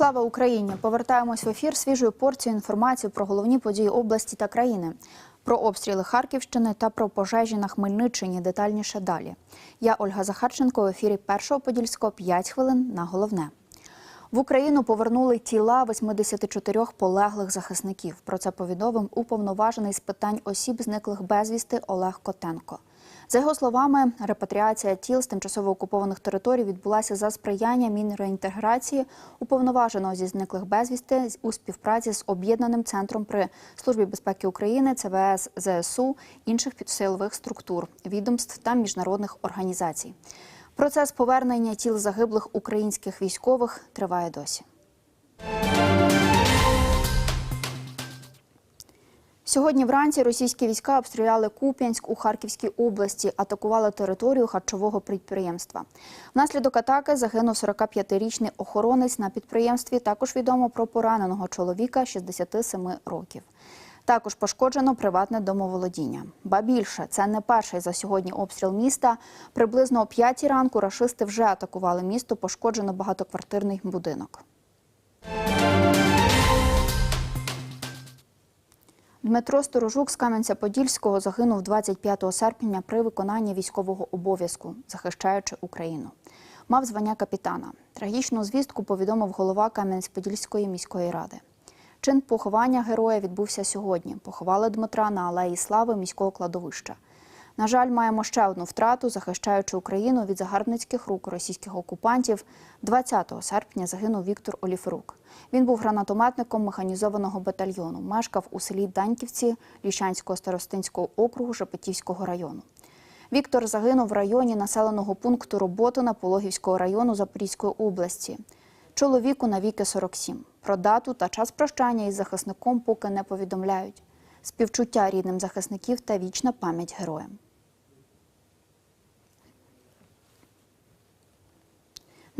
Слава Україні! Повертаємось в ефір свіжою порцією інформації про головні події області та країни, про обстріли Харківщини та про пожежі на Хмельниччині. Детальніше далі. Я Ольга Захарченко. В ефірі першого подільського 5 хвилин на головне. В Україну повернули тіла 84 полеглих захисників. Про це повідомив уповноважений з питань осіб, зниклих безвісти Олег Котенко. За його словами, репатріація тіл з тимчасово окупованих територій відбулася за сприяння мінреінтеграції уповноваженого зі зниклих безвісти у співпраці з об'єднаним центром при службі безпеки України, ЦВС, ЗСУ, інших підсилових структур, відомств та міжнародних організацій. Процес повернення тіл загиблих українських військових триває досі. Сьогодні вранці російські війська обстріляли Куп'янськ у Харківській області, атакували територію харчового підприємства. Внаслідок атаки загинув 45-річний охоронець на підприємстві. Також відомо про пораненого чоловіка 67 років. Також пошкоджено приватне домоволодіння. Ба більше це не перший за сьогодні обстріл міста. Приблизно о 5 ранку рашисти вже атакували місто. Пошкоджено багатоквартирний будинок. Дмитро Сторожук з Кам'янця-Подільського загинув 25 серпня при виконанні військового обов'язку, захищаючи Україну. Мав звання капітана. Трагічну звістку повідомив голова Кам'янець-Подільської міської ради. Чин поховання героя відбувся сьогодні. Поховали Дмитра на алеї Слави міського кладовища. На жаль, маємо ще одну втрату, захищаючи Україну від загарбницьких рук російських окупантів. 20 серпня загинув Віктор Оліферук. Він був гранатометником механізованого батальйону. Мешкав у селі Даньківці Ліщанського старостинського округу Шепетівського району. Віктор загинув в районі населеного пункту Роботина Пологівського району Запорізької області. Чоловіку навіки 47. Про дату та час прощання із захисником поки не повідомляють. Співчуття рідним захисників та вічна пам'ять героям.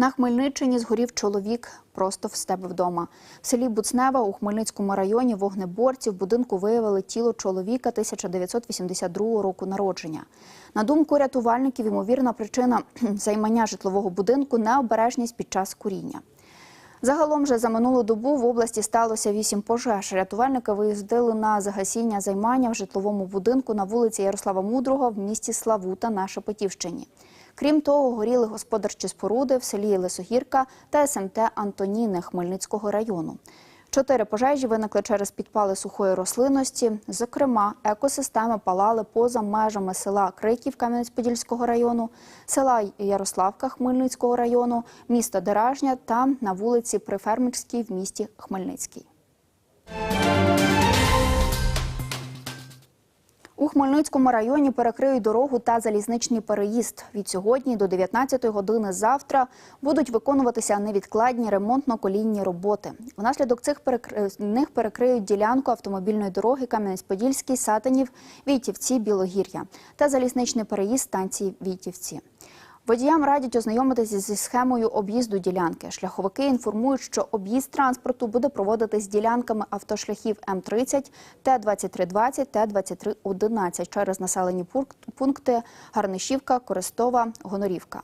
На Хмельниччині згорів чоловік просто в себе вдома. В селі Буцнева у Хмельницькому районі вогнеборці в будинку виявили тіло чоловіка 1982 року народження. На думку рятувальників, ймовірна причина займання житлового будинку необережність під час куріння. Загалом же за минулу добу в області сталося вісім пожеж. Рятувальники виїздили на загасіння займання в житловому будинку на вулиці Ярослава Мудрого в місті Славута на Шепетівщині. Крім того, горіли господарчі споруди в селі Лисогірка та СМТ Антоніни Хмельницького району. Чотири пожежі виникли через підпали сухої рослинності. Зокрема, екосистеми палали поза межами села Криків Кам'янець-Подільського району, села Ярославка Хмельницького району, міста Деражня та на вулиці Прифермерській в місті Хмельницький. У Хмельницькому районі перекриють дорогу та залізничний переїзд. Від сьогодні до 19 години завтра будуть виконуватися невідкладні ремонтно-колінні роботи. Внаслідок цих них перекриють ділянку автомобільної дороги Кам'янець-Подільський, Сатанів, Війтівці, Білогір'я та залізничний переїзд станції Війтівці. Водіям радять ознайомитися зі схемою об'їзду ділянки. Шляховики інформують, що об'їзд транспорту буде проводитись ділянками автошляхів М30, Т-2320, Т-2311 через населені пункти Гарнишівка, Користова, Гонорівка.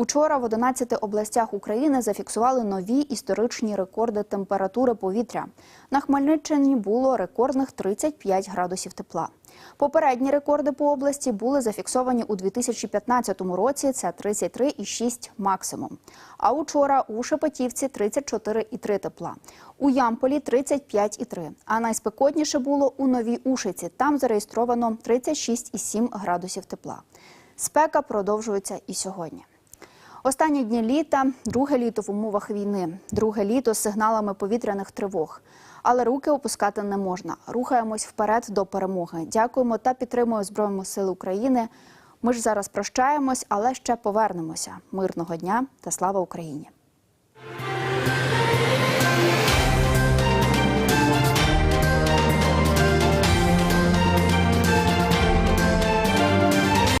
Учора в 11 областях України зафіксували нові історичні рекорди температури повітря. На Хмельниччині було рекордних 35 градусів тепла. Попередні рекорди по області були зафіксовані у 2015 році. Це 33,6 максимум. А учора у Шепетівці 34,3 тепла. У Ямполі 35,3. А найспекотніше було у Новій Ушиці. Там зареєстровано 36,7 градусів тепла. Спека продовжується і сьогодні. Останні дні літа друге літо в умовах війни, друге літо з сигналами повітряних тривог. Але руки опускати не можна. Рухаємось вперед до перемоги. Дякуємо та підтримуємо Збройні Сили України. Ми ж зараз прощаємось, але ще повернемося. Мирного дня та слава Україні.